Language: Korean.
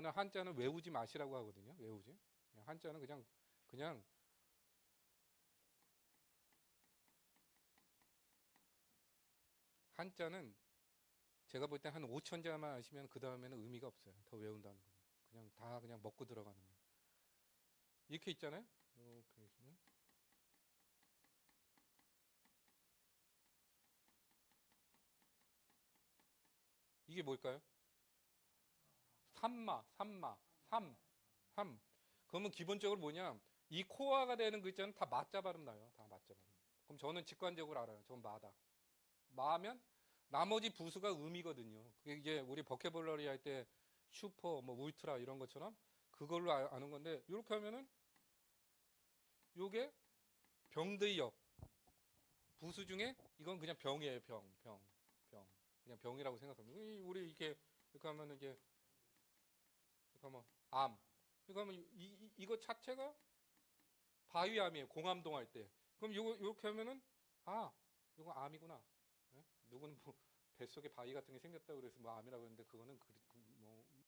저는 한자는 외우지 마시라고 하거든요. 외우지. 한자는 그냥 그냥 한자는 제가 볼 때 한 5천 자만 아시면 그 다음에는 의미가 없어요. 더 외운다는 거는 그냥 다 그냥 먹고 들어가는 거예요. 이렇게 있잖아요. 이렇게 있으면 이게 뭘까요? 삼마, 삼마, 삼, 삼. 그러면 기본적으로 뭐냐? 이 코어가 되는 글자는 다 맞자 발음 나요. 다 맞자 발음. 그럼 저는 직관적으로 알아요. 저건 마다. 마면 나머지 부수가 음이거든요. 그게 이제 우리 버케블러리 할 때 슈퍼, 뭐 울트라 이런 것처럼 그걸로 아- 아는 건데 이렇게 하면은 요게 병의 역. 부수 중에 이건 그냥 병이에요. 병, 병, 병. 그냥 병이라고 생각합니다. 이- 우리 이렇게 이렇게 하면은 이게 하면 암. 하면 이, 이 이거 자체가 바위암이에요. 공암동 할 때. 그럼 요거 이렇게 하면은 아, 이거 암이구나. 예? 누구는 뭐 뱃속에 바위 같은 게 생겼다고 그래서 뭐 암이라고 했는데 그거는 그, 그